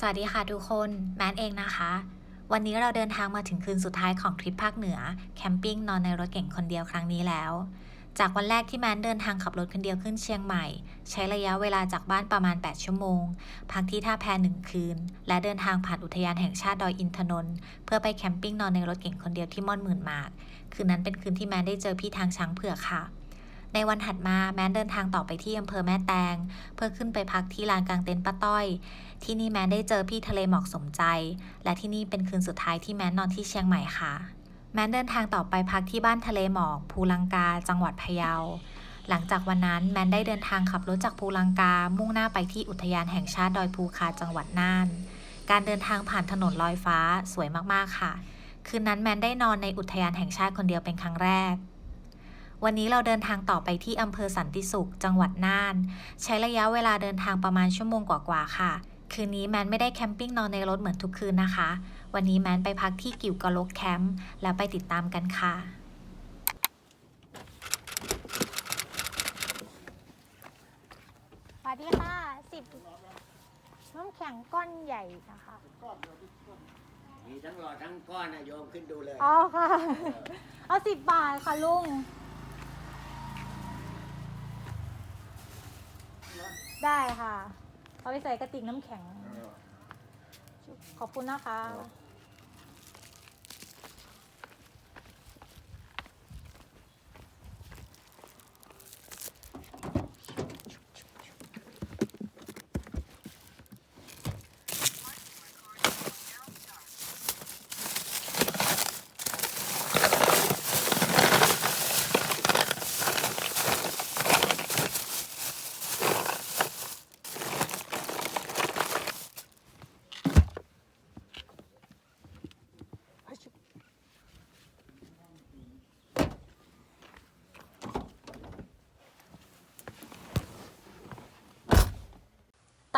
สวัสดีค่ะทุกคน แมนเองนะคะ วันนี้เราเดินทางมาถึงคืนสุดท้ายของทริปภาคเหนือ แคมปิ้งนอนในรถเก่งคนเดียวครั้งนี้แล้ว จากวันแรกที่แมนเดินทางขับรถคนเดียวขึ้นเชียงใหม่ ใช้ระยะเวลาจากบ้านประมาณ 8 ชั่วโมง พักที่ท่าแพหนึ่งคืน และเดินทางผ่านอุทยานแห่งชาติดอยอินทนนท์เพื่อไปแคมปิ้งนอนในรถเก่งคนเดียวที่ม่อนหมื่นมาก คืนนั้นเป็นคืนที่แมนได้เจอพี่ทางช้างเผือกค่ะในวันถัดมาแมนเดินทางต่อไปที่อำเภอแม่แตง เพื่อขึ้นไปพักที่ลานกลางเต็นท์ป้าต้อย ที่นี่แมนได้เจอพี่ทะเลหมอกสมใจ และที่นี่เป็นคืนสุดท้ายที่แมนนอนที่เชียงใหม่ค่ะ แมนเดินทางต่อไปพักที่บ้านทะเลหมอก ภูลังกา จังหวัดพะเยา หลังจากวันนั้นแมนได้เดินทางขับรถจากภูลังกา มุ่งหน้าไปที่อุทยานแห่งชาติดอยภูคาจังหวัดน่าน การเดินทางผ่านถนนลอยฟ้าสวยมากๆค่ะ คืนนั้นแมนได้นอนในอุทยานแห่งชาติคนเดียวเป็นครั้งแรกวันนี้เราเดินทางต่อไปที่อำเภอสันติสุข จังหวัดน่าน ใช้ระยะเวลาเดินทางประมาณชั่วโมงกว่าๆค่ะ คืนนี้แมนไม่ได้แคมปิ้งนอนในรถเหมือนทุกคืนนะคะ วันนี้แมนไปพักที่กิวกะลกแคมป์แล้วไปติดตามกันค่ะ สวัสดีค่ะสิบน้ำแข็งก้อนใหญ่นะคะมีทั้งหลอดทั้งก้อนนะโยมขึ้นดูเลยอ๋อค่ะ เอาสิบบาทค่ะลุง ได้ค่ะ เอาไปใส่กระติกน้ำแข็ง ขอบคุณนะคะ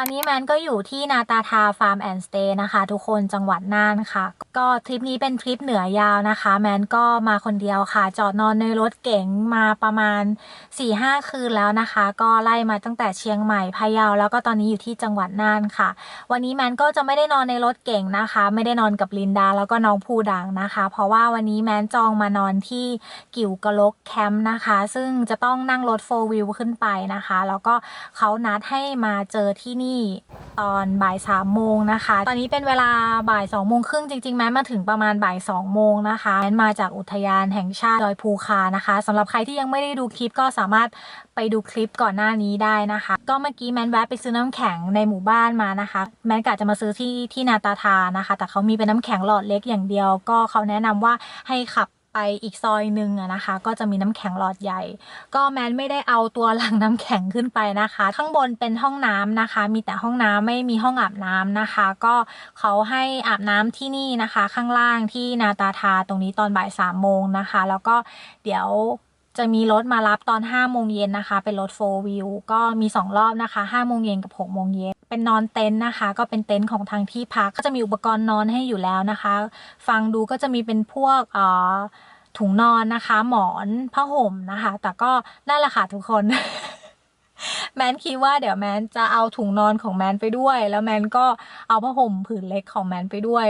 ตอนนี้แมนก็อยู่ที่นาตาทาฟาร์มแอนด์สเตย์นะคะ ทุกคนจังหวัดน่านค่ะก็ทริปนี้เป็นทริปเหนือยาวนะคะ แมนก็มาคนเดียวค่ะ จอดนอนในรถเก๋งมาประมาณ 4-5 คืนแล้วนะคะ ก็ไล่มาตั้งแต่เชียงใหม่พะเยาแล้วก็ตอนนี้อยู่ที่จังหวัดน่านค่ะ วันนี้แมนก็จะไม่ได้นอนในรถเก๋งนะคะ ไม่ได้นอนกับลินดาแล้วก็น้องภูดังนะคะ เพราะว่าวันนี้แมนจองมานอนที่กิ่วกะลกแคมป์นะคะ ซึ่งจะต้องนั่งรถโฟวิวขึ้นไปนะคะ แล้วก็เขานัดให้มาเจอที่นี่ตอนบ่ายสามโมงนะคะ ตอนนี้เป็นเวลาบ่ายสองโมงครึ่งจริงๆแม้มาถึงประมาณบ่ายสองโมงนะคะแมนมาจากอุทยานแห่งชาติดอยภูคานะคะสำหรับใครที่ยังไม่ได้ดูคลิปก็สามารถไปดูคลิปก่อนหน้านี้ได้นะคะ ก็เมื่อกี้แมนแวะไปซื้อน้ำแข็งในหมู่บ้านมานะคะ แมนกะจะมาซื้อที่ที่นาตาทานะคะ แต่เขามีเป็นน้ำแข็งหลอดเล็กอย่างเดียว ก็เขาแนะนำว่าให้ขับ ไปอีกซอยหนึ่งนะคะ ก็จะมีน้ำแข็งหลอดใหญ่ ก็แมนไม่ได้เอาตัวหลังน้ำแข็งขึ้นไปนะคะ ข้างบนเป็นห้องน้ำนะคะ มีแต่ห้องน้ำไม่มีห้องอาบน้ำนะคะ ก็เขาให้อาบน้ำที่นี่นะคะ ข้างล่างที่นาตาทาตรงนี้ตอนบ่ายสามโมงนะคะ แล้วก็เดี๋ยวจะมีรถมารับตอน5โมงเย็นนะคะ เป็นรถโฟวิวก็มี 2 รอบนะคะ5โมงเย็นกับ6โมงเย็น เป็นนอนเต็นท์นะคะ ก็เป็นเต็นท์ของทางที่พักก็จะมีอุปกรณ์นอนให้อยู่แล้วนะคะ ฟังดูก็จะมีเป็นพวกเอ่อถุงนอนนะคะ หมอนผ้าห่มนะคะ แต่ก็นั่นแหละค่ะทุกคนแมนคิดว่าเดี๋ยวแมนจะเอาถุงนอนของแมนไปด้วย แล้วแมนก็เอาผ้าห่มผืนเล็กของแมนไปด้วย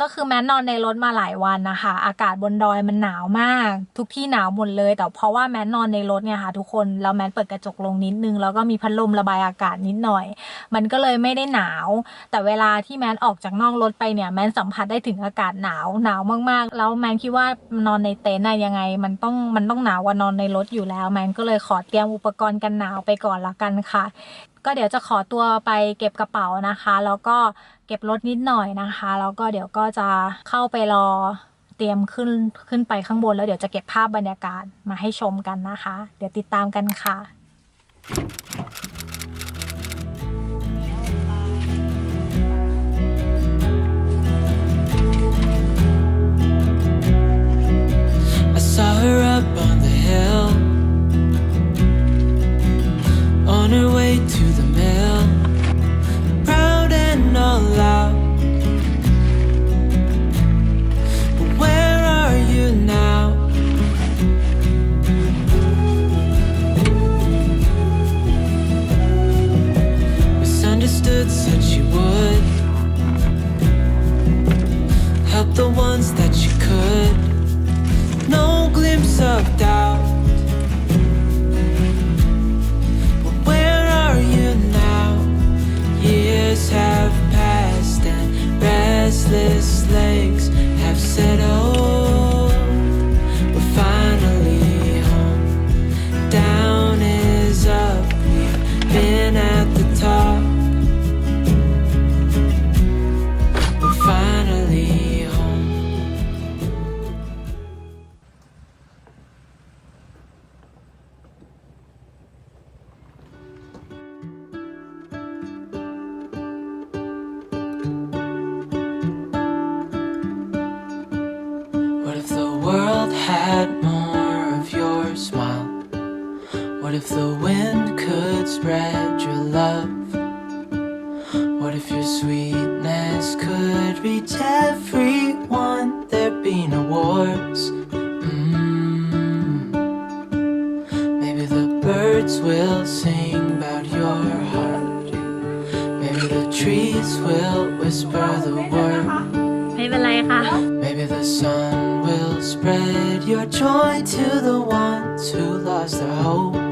ก็คือแมนนอนในรถมาหลายวันนะคะ อากาศบนดอยมันหนาวมาก ทุกที่หนาวหมดเลย แต่เพราะว่าแมนนอนในรถเนี่ยค่ะทุกคนแล้วแมนเปิดกระจกลงนิดนึง แล้วก็มีพัดลมระบายอากาศนิดหน่อย มันก็เลยไม่ได้หนาว แต่เวลาที่แมนออกจากนอกรถไปเนี่ยแมนสัมผัสได้ถึงอากาศหนาวหนาวมากๆ แล้วแมนคิดว่านอนในเต็นท์ยังไง มันต้องมันต้องหนาวกว่านอนในรถอยู่แล้ว แมนก็เลยขอเตรียมอุปกรณ์กันหนาวไปก่อนละกันค่ะ ก็เดี๋ยวจะขอตัวไปเก็บกระเป๋านะคะ แล้วก็ เก็บรถนิดหน่อยนะคะ แล้วก็เดี๋ยวก็จะเข้าไปรอเตรียมขึ้นขึ้นไปข้างบนแล้วเดี๋ยวจะเก็บภาพบรรยากาศมาให้ชมกันนะคะ เดี๋ยวติดตามกันค่ะ had more of your smile? What if the wind could spread your love? What if your sweetness could reach everyone? There'd be no wars. Mm. Maybe the birds will sing about your heart. Maybe the trees will whisper the word. ไม่เป็นไรค่ะ Maybe the sun will spread your joy to the ones who lost their hope.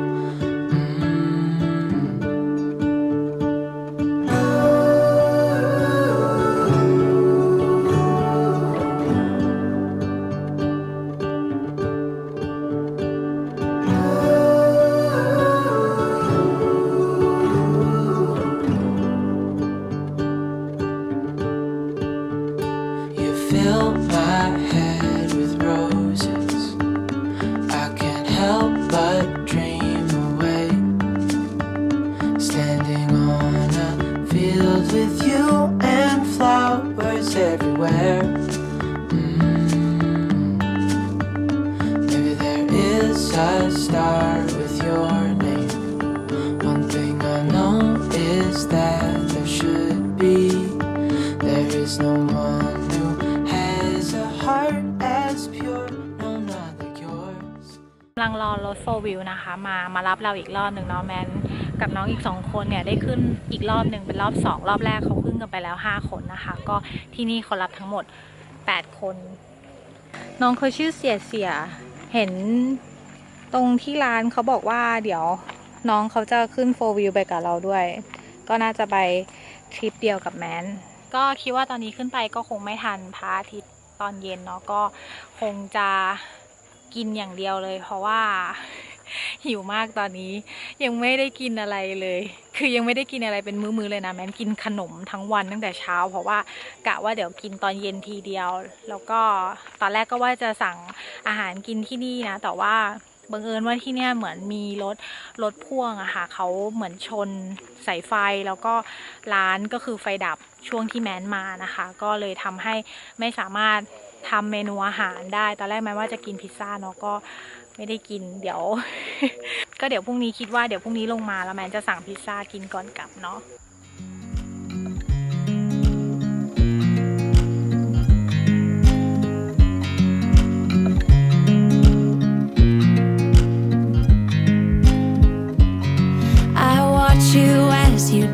Is a star with your name. One thing I know is that there should be. There is no one who has a heart as pure, no, not like yours. กำลังรอรถโฟวิวนะคะ มามารับเราอีกรอบหนึ่งเนาะแมนกับน้องอีกสองคนเนี่ยได้ขึ้นอีกรอบหนึ่งเป็นรอบสองรอบแรกเขาขึ้นกันไปแล้ว 5 คนนะคะ ก็ที่นี่เขารับทั้งหมด 8 คน น้องเขาชื่อเสียเสีย เห็น ตรงที่ร้านเขาบอกว่าเดี๋ยวน้องเขาจะขึ้นโฟวิวไปกับเราด้วย ก็น่าจะไปทริปเดียวกับแมน ก็คิดว่าตอนนี้ขึ้นไปก็คงไม่ทันพระอาทิตย์ตอนเย็นเนาะก็คงจะกินอย่างเดียวเลย เพราะว่าหิวมากตอนนี้ยังไม่ได้กินอะไรเลย คือยังไม่ได้กินอะไรเป็นมื้อๆเลยนะแม้นกินขนมทั้งวันตั้งแต่เช้า เพราะว่ากะว่าเดี๋ยวกินตอนเย็นทีเดียว แล้วก็ตอนแรกก็ว่าจะสั่งอาหารกินที่นี่นะ แต่ว่า บังเอิญว่าที่เนี่ยเหมือนมีรถรถพ่วงอะค่ะเขาเหมือนชนสายไฟแล้วก็ร้านก็คือไฟดับช่วงที่แมนมานะคะ ก็เลยทำให้ไม่สามารถทำเมนูอาหารได้ ตอนแรกแม้ว่าจะกินพิซซ่าเนาะก็ไม่ได้กินเดี๋ยว ก็เดี๋ยวพรุ่งนี้คิดว่าเดี๋ยวพรุ่งนี้ลงมาแล้วแมนจะสั่งพิซซ่ากินก่อนกลับเนาะ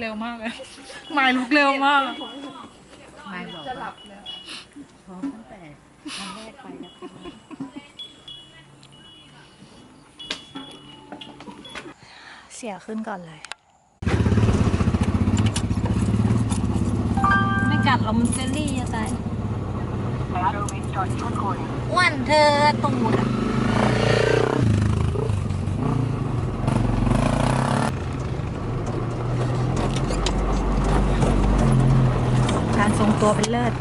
เร็วมากเลยไมายลุกเร็วมากไม่บอกจะหลับแล้วพร้อมตั้งแต่วันแรกไปแล้วเสียขึ้นก่อนเลย ไม่กัดเรามันเซรี่จะตายอ้วนเธอตูดอะการทรง ตัวเป็นเลิศ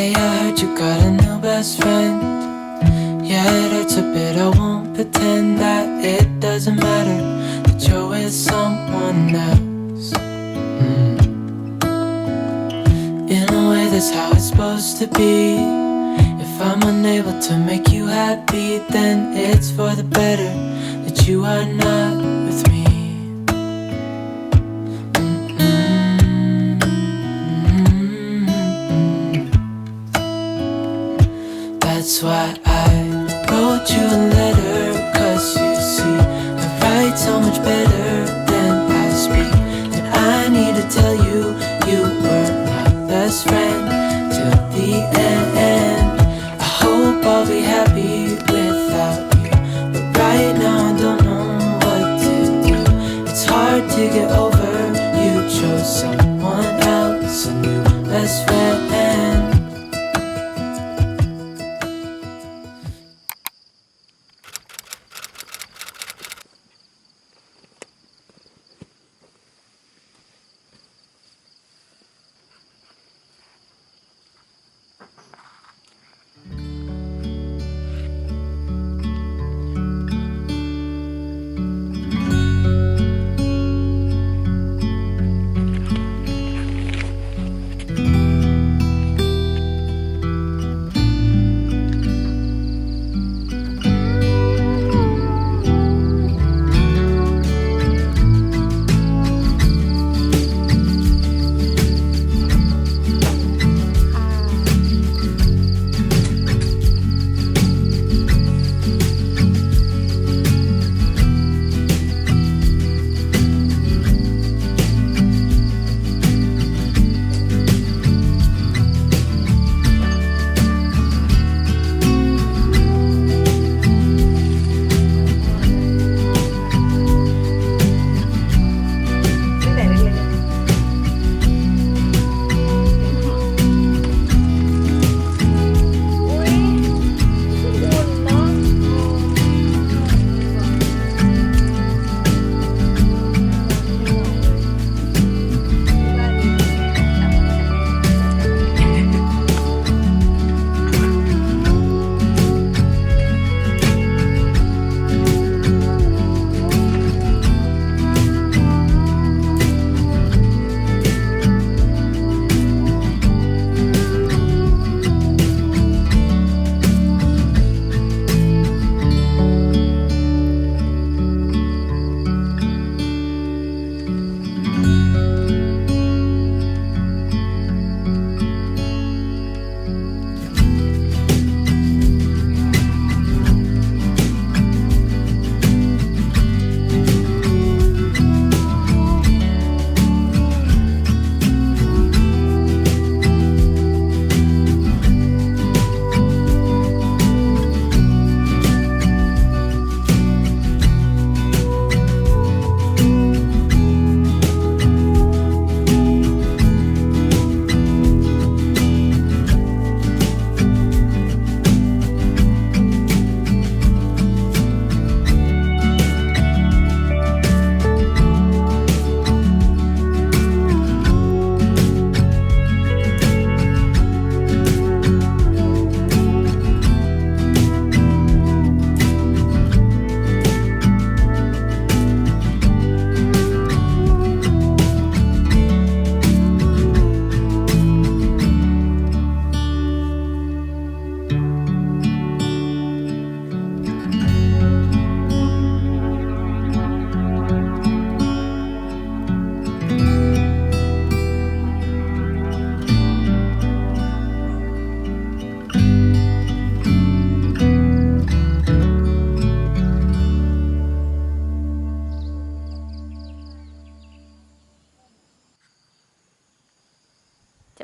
Hey, I heard you got a new best friend. Yeah, it hurts a bit. I won't pretend that it doesn't matter that you're with someone else. Mm. In a way, that's how it's supposed to be. If I'm unable to make you happy, then it's for the better that you are not why I wrote you a letter.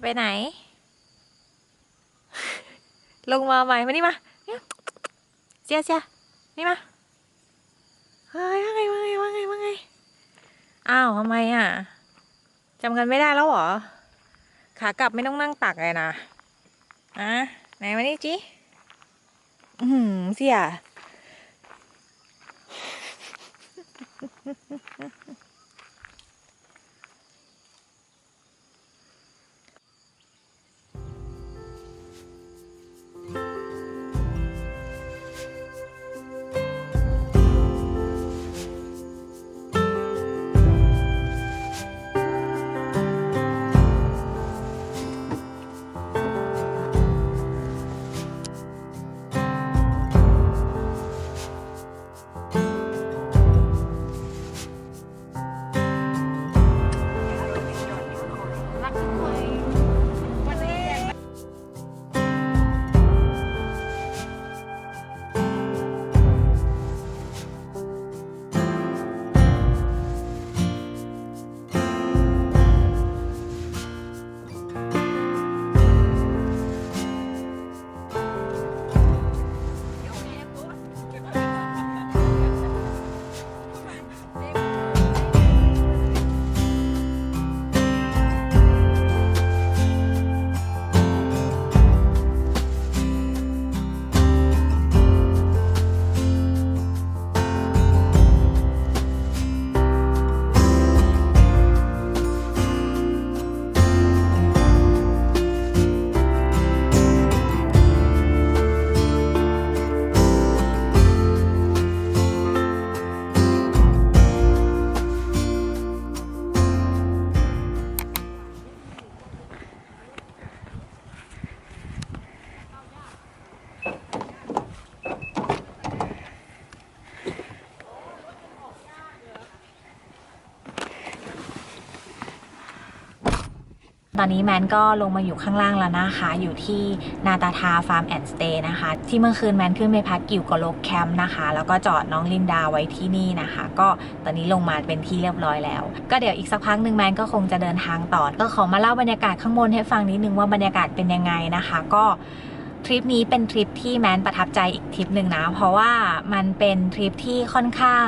ไปไหน ลงมาใหม่มานี่มาเนี่ยเจียเจียนี่มา เฮ้ยว่าไงว่าไงว่าไงว่าไง อ้าวทำไมอะจำกันไม่ได้แล้วหรอ ขากลับไม่ต้องนั่งตักเลยนะอะไหนมานี่จิอืมเสีย อนนี้แมนก็ลงมาอยู่ข้างล่างแล้วนะคะ อยู่ที่นาตาทาฟาร์มแอนด์สเตย์นะคะ ที่เมื่อคืนแมนขึ้นไปพักกิวกโลกแคมป์นะคะ แล้วก็จอดน้องลินดาไว้ที่นี่นะคะ ก็ตอนนี้ลงมาเป็นที่เรียบร้อยแล้ว ก็เดี๋ยวอีกสักพักหนึ่งแมนก็คงจะเดินทางต่อ ก็ขอมาเล่าบรรยากาศข้างบนให้ฟังนิดนึงว่าบรรยากาศเป็นยังไงนะคะ ก็ทริปนี้เป็นทริปที่แมนประทับใจอีกทริปหนึ่งนะ เพราะว่ามันเป็นทริปที่ค่อนข้าง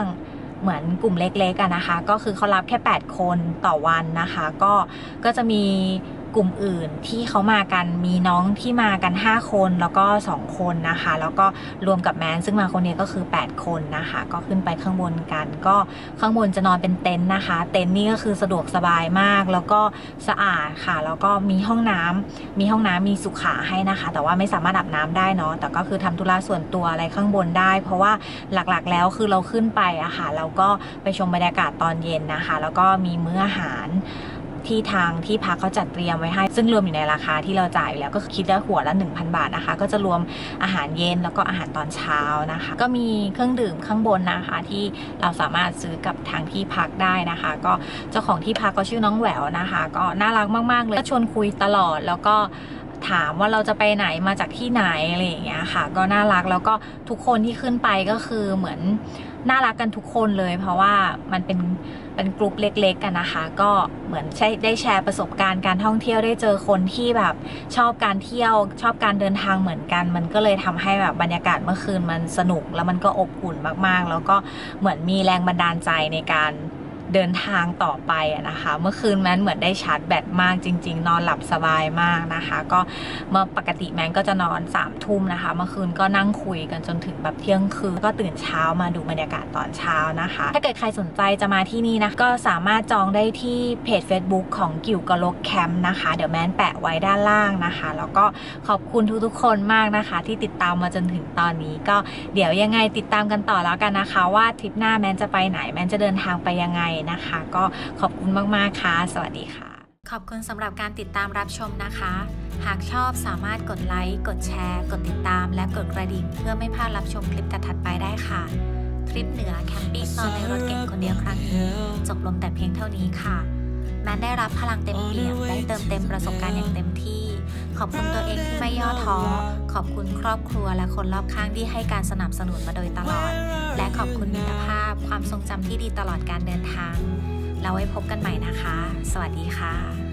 เหมือนกลุ่มเล็กๆกันนะคะ ก็คือเขารับแค่ 8 คนต่อวันนะคะ ก็ก็จะมี กลุ่มอื่นที่เขามากันมีน้องที่มากัน 5 คนแล้วก็ 2 คนนะคะ แล้วก็รวมกับแมนซึ่งมาคนนี้ก็คือ 8 คนนะคะ ก็ขึ้นไปข้างบนกัน ก็ข้างบนจะนอนเป็นเต็นท์นะคะ เต็นท์นี่ก็คือสะดวกสบายมาก แล้วก็สะอาดค่ะ แล้วก็มีห้องน้ำมีห้องน้ำมีสุขาให้นะคะ แต่ว่าไม่สามารถอาบน้ำได้เนาะแต่ก็คือทำธุระส่วนตัวอะไรข้างบนได้ เพราะว่าหลักๆแล้วคือเราขึ้นไปอะค่ะเราก็ไปชมบรรยากาศตอนเย็นนะคะ แล้วก็มีมื้ออาหาร ที่ทางที่พักเขาจัดเตรียมไว้ให้ ซึ่งรวมอยู่ในราคาที่เราจ่ายอยู่แล้วก็คือคิดได้หัวละ 1,000 บาทนะคะ ก็จะรวมอาหารเย็นแล้วก็อาหารตอนเช้านะคะ ก็มีเครื่องดื่มข้างบนนะคะ ที่เราสามารถซื้อกับทางที่พักได้นะคะ ก็เจ้าของที่พักก็ชื่อน้องแหววนะคะ ก็น่ารักมาก ๆ เลยก็ชวนคุยตลอดแล้วก็ถามว่าเราจะไปไหนมาจากที่ไหนอะไรอย่างเงี้ยค่ะ ก็น่ารักแล้วก็ทุกคนที่ขึ้นไปก็คือเหมือนน่ารักกันทุกคนเลย เพราะว่ามันเป็น เป็นกลุ่มเล็กๆกันนะคะ ก็เหมือนใช้ได้แชร์ประสบการณ์การท่องเที่ยวได้เจอคนที่แบบชอบการเที่ยวชอบการเดินทางเหมือนกัน มันก็เลยทำให้แบบบรรยากาศเมื่อคืนมันสนุกแล้วมันก็อบอุ่นมากๆ แล้วก็เหมือนมีแรงบันดาลใจในการ เดินทางต่อไปนะคะ เมื่อคืนแมนเหมือนได้ชาร์จแบตมากจริง ๆ นอนหลับสบายมากนะคะ ก็เมื่อปกติแมนก็จะนอน3ามทุ่มนะคะ เมื่อคืนก็นั่งคุยกันจนถึงแบบเที่ยงคืนก็ตื่นเช้ามาดูบรรยากาศตอนเช้านะคะ ถ้าเกิดใครสนใจจะมาที่นี่นะก็สามารถจองได้ที่เพจ Facebook ของกิวกะลกแคมป์นะคะ เดี๋ยวแมนแปะไว้ด้านล่างนะคะ แล้วก็ขอบคุณทุกๆ คนมากนะคะ ที่ติดตามมาจนถึงตอนนี้ ก็เดี๋ยวยังไงติดตามกันต่อแล้วกันนะคะ ว่าทริปหน้าแมนจะไปไหนแมนจะเดินทางไปยังไงนะคะ ก็ขอบคุณมากๆค่ะ สวัสดีค่ะ ขอบคุณสำหรับการติดตามรับชมนะคะ หากชอบสามารถกดไลค์ กดแชร์ กดติดตาม และกดกระดิ่ง เพื่อไม่พลาดรับชมคลิปถัดไปได้ค่ะ ทริปเหนือแคมปิ้งนอนในรถเก๋งคนเดียวครั้งนี้จบลงแต่เพียงเท่านี้ค่ะแม้ได้รับพลังเต็มเปี่ยมได้เติมเต็มประสบการณ์อย่างเต็มที่ ขอบคุณตัวเองที่ไม่ย่อท้อ ขอบคุณครอบครัวและคนรอบข้างที่ให้การสนับสนุนมาโดยตลอด และขอบคุณมิตรภาพความทรงจำที่ดีตลอดการเดินทาง เราไว้พบกันใหม่นะคะ สวัสดีค่ะ